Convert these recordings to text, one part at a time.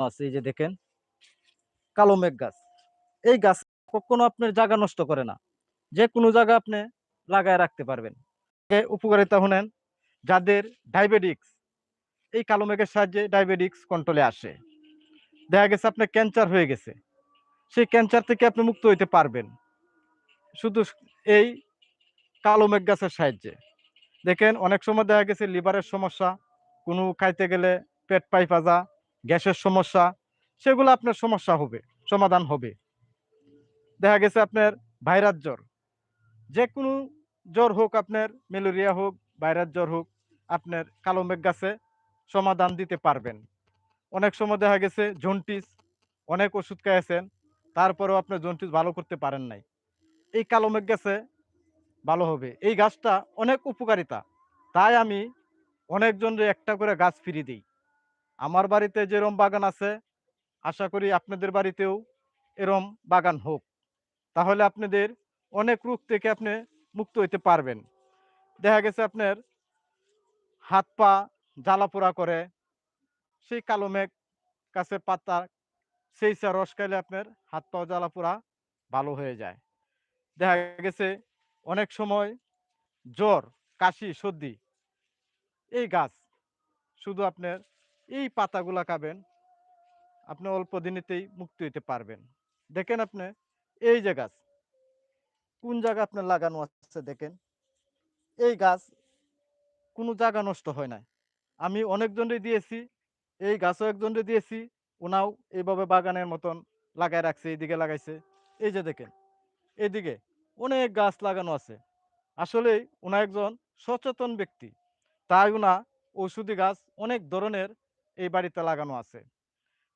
আছে, এই যে দেখেন। কালো মেঘ গাছ। এই গাছ কখনো আপনার জায়গা নষ্ট করে না। যে কোনো জায়গা আপনি লাগায় রাখতে পারবেন। উপকারিতা হলেন যাদের ডায়াবেটিক্স এই কালো মেঘের সাহায্যে ডায়াবেটিক্স কন্ট্রোলে আসে। দেখা গেছে আপনার ক্যান্সার হয়ে গেছে। সেই ক্যান্সার থেকে আপনি মুক্ত হইতে পারবেন। শুধু এই কালো মেঘ গাছের সাহায্যে। দেখেন অনেক সময় দেখা গেছে লিভারের সমস্যা। কোনো খাইতে গেলে পেট পাই পাজা গ্যাসের সমস্যা, সেগুলো আপনার সমস্যা হবে, সমাধান হবে। দেখা গেছে আপনার ভাইরাস জ্বর। যে কোনো জ্বর হোক আপনার, ম্যালেরিয়া হোক, ভাইরাস জ্বর হোক, আপনার কালো মেঘ গাছে সমাধান দিতে পারবেন। অনেক সময় দেখা গেছে জন্টিস অনেক ওষুধ খাইয়েছেন তারপরেও আপনার জন্টিস ভালো করতে পারেন নাই। এই কালো মেঘ গাছে ভালো হবে। এই গাছটা অনেক উপকারিতা। তাই আমি অনেকজনরে একটা করে গাছ ফিরিয়ে দিই। আমার বাড়িতে যেরম বাগান আছে, আশা করি আপনাদের বাড়িতেও এরম বাগান হোক। তাহলে আপনাদের অনেক রোগ থেকে আপনি মুক্ত হইতে পারবেন। দেখা গেছে আপনার হাত পা জ্বালা পোড়া করে, সেই কালো মেঘ গাছের পাতা, সেই চা রস খাইলে আপনার হাত পা জ্বালা পোড়া ভালো হয়ে যায়। দেখা গেছে অনেক সময় জ্বর, কাশি, সর্দি, এই গাছ শুধু আপনার এই পাতাগুলা খাবেন। আপনি অল্প দিনেতেই মুক্তি হইতে পারবেন। দেখেন আপনি, এই যে গাছ, কোন জায়গা আপনার লাগানো আছে দেখেন? এই গাছ কোনো জায়গা নষ্ট হয় না আমি অনেকজনরে দিয়েছি, এই গাছও একজনরে দিয়েছি ওনাও এইভাবে বাগানের মতন লাগায় রাখছে, এইদিকে লাগাইছে। এই যে দেখেন, এইদিকে অনেক গাছ লাগানো আছে। আসলে ওনা একজন সচেতন ব্যক্তি। তাই ওনা ঔষধি গাছ অনেক ধরনের এই বাড়িতে লাগানো আছে।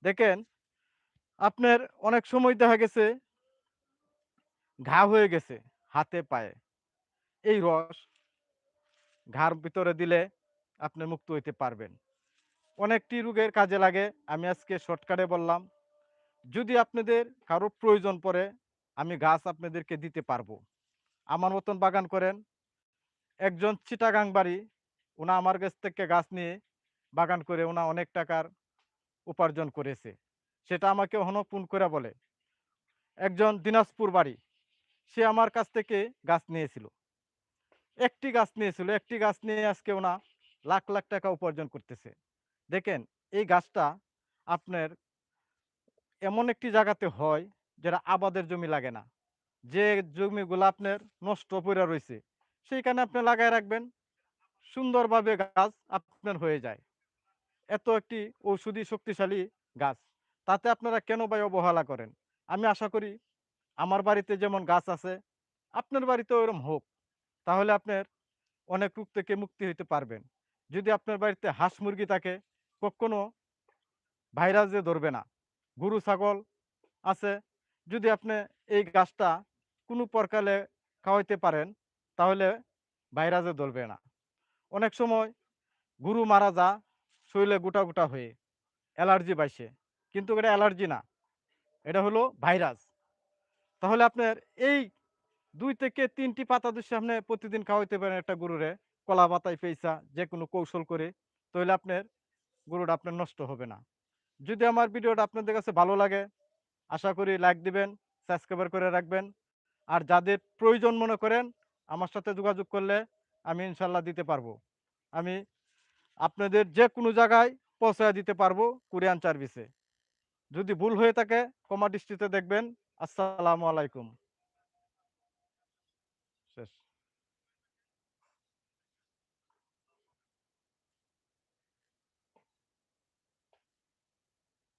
দেখেন, আপনার অনেক সময় দেখা গেছে, ঘা হয়ে গেছে হাতে, পায়ে। এই রস ঘার ভিতরে দিলে আপনি মুক্ত হইতে পারবেন। অনেকটি রোগের কাজে লাগে, আমি আজকে শর্টকাটে বললাম। যদি আপনাদের কারও প্রয়োজন পড়ে, আমি গাছ আপনাদেরকে দিতে পারব। আমার মতন বাগান করেন। একজন চিটাগাং বাড়ি ওনা আমার কাছ থেকে গাছ নিয়ে বাগান করে ওনা অনেক টাকার উপার্জন করেছে। সেটা আমাকে হন ফোন করে বলে, একজন দিনাজপুর বাড়ি, সে আমার কাছ থেকে গাছ নিয়েছিল। একটি গাছ নিয়েছিল, একটি গাছ নিয়ে আজকে ওনা লাখ লাখ টাকা উপার্জন করতেছে। দেখেন, এই গাছটা আপনার এমন একটি জায়গাতে হয় যেটা আবাদের জমি লাগে না। যে জমিগুলো আপনার নষ্ট পড়ে রয়েছে সেইখানে আপনি লাগায় রাখবেন। সুন্দরভাবে গাছ আপনার হয়ে যায়। এত একটি ঔষধি শক্তিশালী গাছ। তাতে আপনারা কেন ভাই অবহেলা করেন? আমি আশা করি আমার বাড়িতে যেমন গাছ আছে, আপনার বাড়িতেও এরকম হোক। তাহলে আপনার অনেক রোগ থেকে মুক্তি হইতে পারবেন। যদি আপনার বাড়িতে হাঁস মুরগি থাকে, কখনো ভাইরাস যে ধরবে না। গরু, ছাগল আছে, যদি আপনি এই গাছটা কোনো প্রকারে খাওয়াইতে পারেন, তাহলে ভাইরাসে ধরবে না। অনেক সময় গরু মারা যা শরীরে গোটা গোটা হয়ে। অ্যালার্জি বাইসে। কিন্তু এটা অ্যালার্জি না। এটা হলো ভাইরাস। তাহলে আপনার এই দুই থেকে তিনটি পাতা যদি আপনি প্রতিদিন খাওয়াইতে পারেন একটা গরুরে, কলা পাতায় পেঁচা যে কোনো কৌশল করে, তাহলে আপনার গরুটা আপনার নষ্ট হবে না। যদি আমার ভিডিওটা আপনাদের কাছে ভালো লাগে, আশা করি লাইক দিবেন সাবস্ক্রাইবার করে রাখবেন। আর যাদের প্রয়োজন মনে করেন, আমার সাথে যোগাযোগ করলে আমি ইনশাল্লাহ দিতে পারব। আমি আপনাদের যে কোনো জায়গায় পৌঁছায় দিতে পারব কোরিয়ান সার্ভিসে। যদি ভুল হয়ে থাকে কমা দৃষ্টিতে দেখবেন। আসসালামু আলাইকুম।